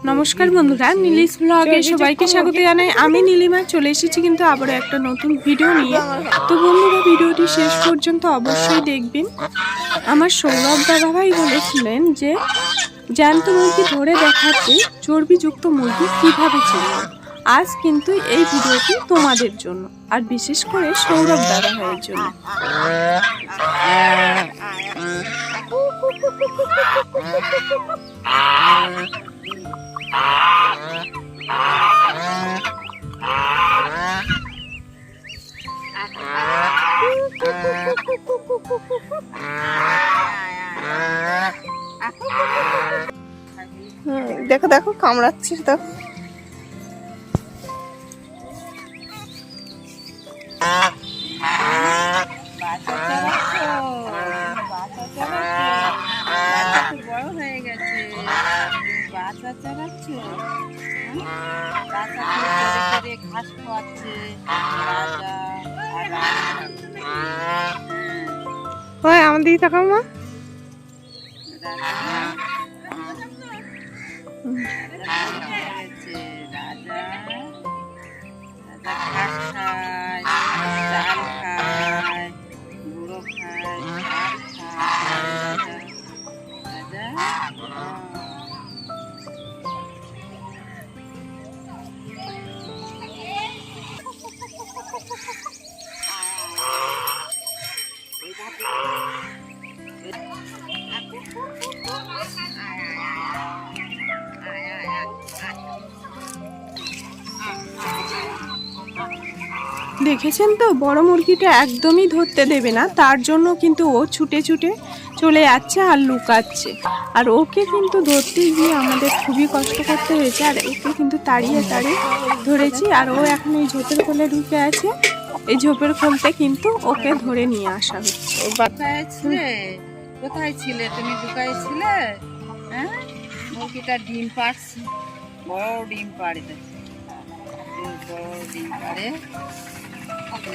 নমস্কার বন্ধুরা নীলিশ ব্লগে সবাইকে স্বাগত জানাই। আমি নীলিমা চলে এসেছি কিন্তু আবারও একটা নতুন ভিডিও নিয়ে। তো বন্ধুরা ভিডিওটি শেষ পর্যন্ত অবশ্যই দেখবেন। আমার সৌরভ দাদাভাই বলেছিলেন যে জ্যান্ত মুরগি ধরে দেখাতে চর্বিযুক্ত মুরগি কীভাবে ছিল আজ কিন্তু এই ভিডিওটি তোমাদের জন্য আর বিশেষ করে সৌরভ দাদাভাইয়ের জন্য। হুম, দেখো দেখো কামড়াচ্ছিস তো বড় হয়ে গেছে বাচ্চা করে করে ঘাস খাওয়াচ্ছে হয়। আমার দিকে তাকাও মা। রাজা। দেখেছেন তো? বড় মুরগিটা একদমই ধরতে দেবে না। তার জন্য কিন্তু ও ছুটে ছুটে চলে যাচ্ছে আর লুকাচ্ছে। আর ওকে কিন্তু ধরতে গিয়ে আমাদের খুবই কষ্ট করতে হয়েছে। আর ওকে কিন্তু তাড়িয়ে তাড়িয়ে ধরেছি। আর ও এখন এই ঝোপের কোলে ঢুকে আছে। এই ঝোপের খোলতে কিন্তু ওকে ধরে নিয়ে আসা হচ্ছে। কোথায় ছিলে? তুমি লুকায় ছিলে? হ্যাঁ? মুরগিটা ডিম পাড়ছে? বড় ডিম পাড়ে দেখো। বড় ডিম পাড়ে।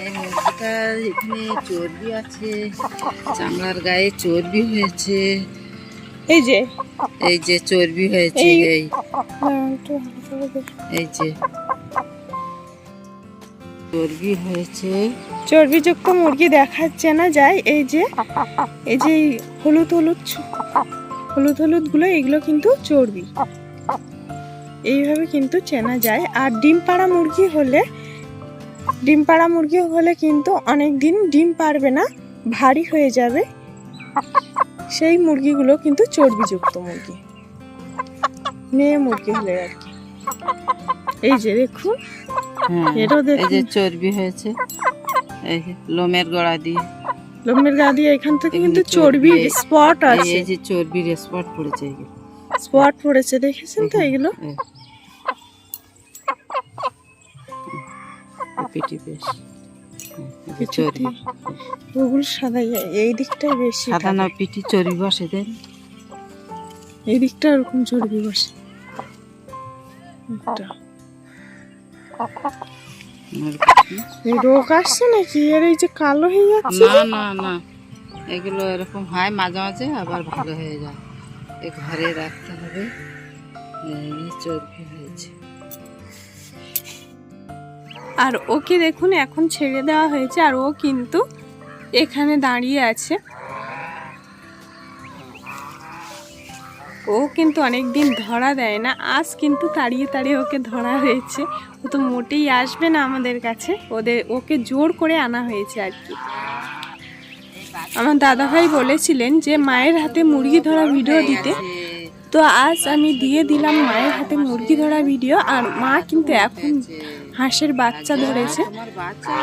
মুরগিটার এখানে চর্বি আছে। চামড়ার গায়ে চর্বি হয়েছে। এই যে। এই যে চর্বি হয়েছে এই- এই। যে। চর্বি হয়েছে। চর্বিযুক্ত মুরগি দেখাচ্ছে না যায় এই যে। এই যে হলুদ হলুদ হলুদ হলুদগুলো এগুলো কিন্তু চর্বি। এইভাবে কিন্তু চেনা যায়। আর ডিম পাড়া মুরগি হলে ডিম পাড়া মুরগি হলে কিন্তু অনেক দিন ডিম পারবে না ভারী হয়ে যাবে। সেই মুরগিগুলো কিন্তু চর্বিযুক্ত মুরগি। মেয়ে মুরগি হলে আর কি। এই যে দেখুন এটাও এই যে দেখুন। চর্বি হয়েছে এই লোমের গোড়া দিয়ে। লম্বের গা দিয়ে এখান থেকে কিন্তু চর্বি, চর্বির স্পট আছে এই যে চর্বির স্পট পড়েছে। স্পট পড়েছে দেখেছেন তো এগুলো? এই। এই বেশ চর্বি। ওগুলো সাদা এই দিকটাই বেশি সাদা না পিটি চর্বি বসে দেন। এই দিকটা ওরকম চর্বি বসে। একটা। এই রোগ আসছে নাকি? এর এই যে কালো হয়ে যাচ্ছে? না না না। এগুলো এরকম হয় মাঝে মাঝে আবার ভালো হয়ে যায়। এ ঘরে রাখতে হবে। এই চর্বি হয়েছে। আর ওকে দেখুন এখন ছেড়ে দেওয়া হয়েছে আর ও কিন্তু এখানে দাঁড়িয়ে আছে। ও কিন্তু অনেক দিন ধরা দেয় না আজ কিন্তু তাড়িয়ে তাড়িয়ে ওকে ধরা হয়েছে। ও তো মোটেই আসবে না আমাদের কাছে ওদের ওকে জোর করে আনা হয়েছে আর কি। আমার দাদাভাই বলেছিলেন যে মায়ের হাতে মুরগি ধরা ভিডিও দিতে। তো আজ আমি দিয়ে দিলাম মায়ের হাতে মুরগি ধরা ভিডিও আর মা কিন্তু এখন হাঁসের বাচ্চা ধরেছে। বাচ্চা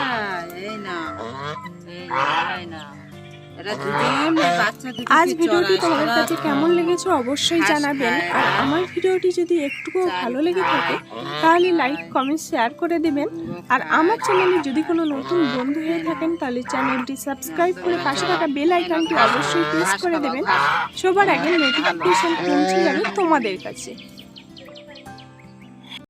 না, আজ ভিডিওটি তোমাদের কাছে কেমন লেগেছে অবশ্যই জানাবেন। আর আমার ভিডিওটি যদি একটুকুও ভালো লেগে থাকে তাহলে লাইক কমেন্ট শেয়ার করে দেবেন। আর আমার চ্যানেলে যদি কোনো নতুন বন্ধু হয়ে থাকেন তাহলে চ্যানেলটি সাবস্ক্রাইব করে পাশে থাকা বেল আইকনটি অবশ্যই প্রেস করে দেবেন। সবার আগে নোটিফিকেশন পৌঁছে যাবে তোমাদের কাছে।